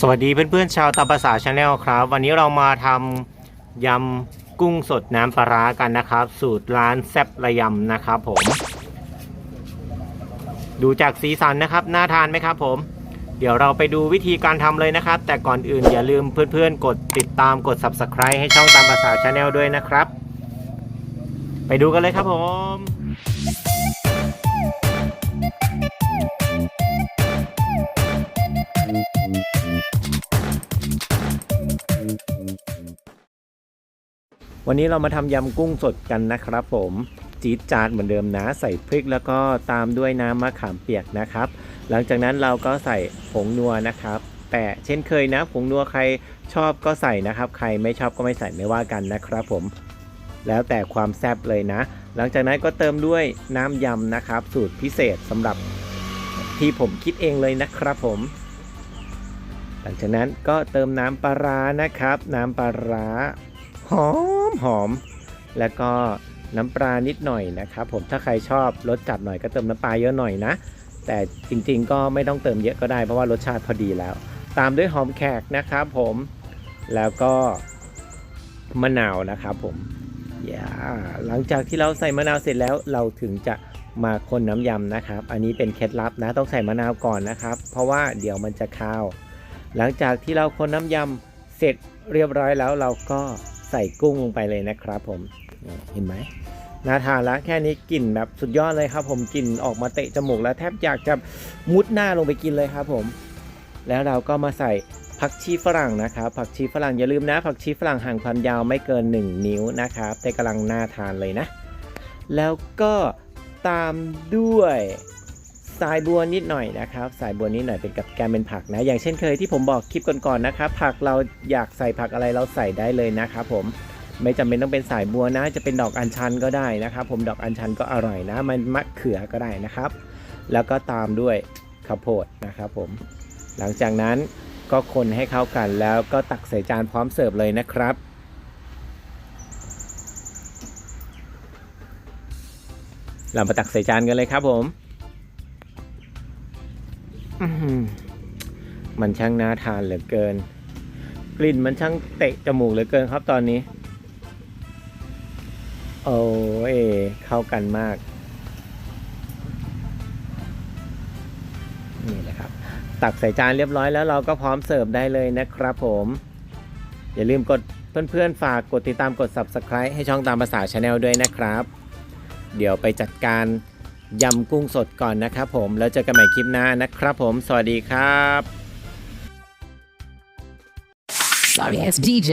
สวัสดีเพื่อนๆชาวตาภาษาชาแนลครับ วันนี้เรามาทำยำกุ้งสดน้ำปลาร้ากันนะครับ สูตรร้านแซบระยำนะครับผม ดูจากสีสันนะครับน่าทานไหมครับผม เดี๋ยวเราไปดูวิธีการทำเลยนะครับ แต่ก่อนอื่นอย่าลืมเพื่อนๆ กดติดตามกด subscribe ให้ช่องตามภาษาชาแนลด้วยนะครับ ไปดูกันเลยครับผม วันนี้เรามาทำยำกุ้งสดกันนะครับผมจี๊ดจาดเหมือนเดิมนะใส่พริกแล้วก็ตามด้วยน้ำมะขามเปียกนะครับ หลังจากนั้นเราก็ใส่ผงนัวนะครับ แต่เช่นเคยนะผงนัวใครชอบก็ใส่นะครับ ใครไม่ชอบก็ไม่ใส่ไม่ว่ากันนะครับผม แล้วแต่ความแซ่บเลยนะ หลังจากนั้นก็เติมด้วยน้ำยำนะครับ สูตรพิเศษสำหรับที่ผมคิดเองเลยนะครับผม หลังจากนั้นก็เติมน้ำปลาร้านะครับ น้ำปลาร้า หอมหอม แล้วก็น้ำปลานิดหน่อยนะครับผมถ้าใครชอบรสจัดหน่อยก็เติมน้ำปลาเยอะหน่อยนะ แต่จริงๆก็ไม่ต้องเติมเยอะก็ได้เพราะว่ารสชาติพอดีแล้ว ตามด้วยหอมแขกนะครับผมแล้วก็มะนาวนะครับผมอย่าหลังจากที่เราใส่มะนาวเสร็จแล้วเราถึงจะมาคนน้ำยำนะครับ อันนี้เป็นเคล็ดลับนะต้องใส่มะนาวก่อนนะครับ เพราะว่าเดี๋ยวมันจะคาว หลังจากที่เราคนน้ำยำเสร็จเรียบร้อยแล้วเราก็ ใส่กุ้งลงไปเลยนะครับผมเห็นไหมน่าทานแล้วแค่นี้กลิ่นแบบสุดยอดเลยครับผมกลิ่นออกมาเตะจมูกแล้วแทบอยากจะมุดหน้าลงไปกินเลยครับผม แล้วเราก็มาใส่ผักชีฝรั่งนะครับ ผักชีฝรั่งอย่าลืมนะ ผักชีฝรั่งห่างความยาวไม่เกิน 1 นิ้วนะครับแต่กำลังน่าทานเลยนะ แล้วก็ตามด้วย สายบัวนิดหน่อยนะครับ สายบัวนิดหน่อยเป็นกับแกมเป็นผักนะ อย่างเช่นเคยที่ผมบอกคลิปก่อนๆนะครับ ผักเราอยากใส่ผักอะไรเราใส่ได้เลยนะครับผมไม่จำเป็นต้องเป็นสายบัวนะ จะเป็นดอกอัญชันก็ได้นะครับ ผมดอกอัญชันก็อร่อยนะ มันมะเขือก็ได้นะครับ แล้วก็ตามด้วยข้าวโพดนะครับผม หลังจากนั้นก็คนให้เข้ากันแล้วก็ตักใส่จานพร้อมเสิร์ฟเลยนะครับเรามาตักใส่จานกันเลยครับผม มันช่างน่าทานเหลือเกิน กลิ่นมันช่างเตะจมูกเหลือเกินครับตอนนี้ โอ้ยเข้ากันมาก นี่แหละครับ ตักใส่จานเรียบร้อยแล้วเราก็พร้อมเสิร์ฟได้เลยนะครับผม อย่าลืมกดเพื่อนๆ ฝากกดติดตามกด subscribe ให้ช่องตามภาษาชาแนลด้วยนะครับ เดี๋ยวไปจัดการ ยำกุ้งสดก่อนนะครับผม แล้วเจอกันใหม่คลิปหน้านะครับผม สวัสดีครับ Sorry ass DJ.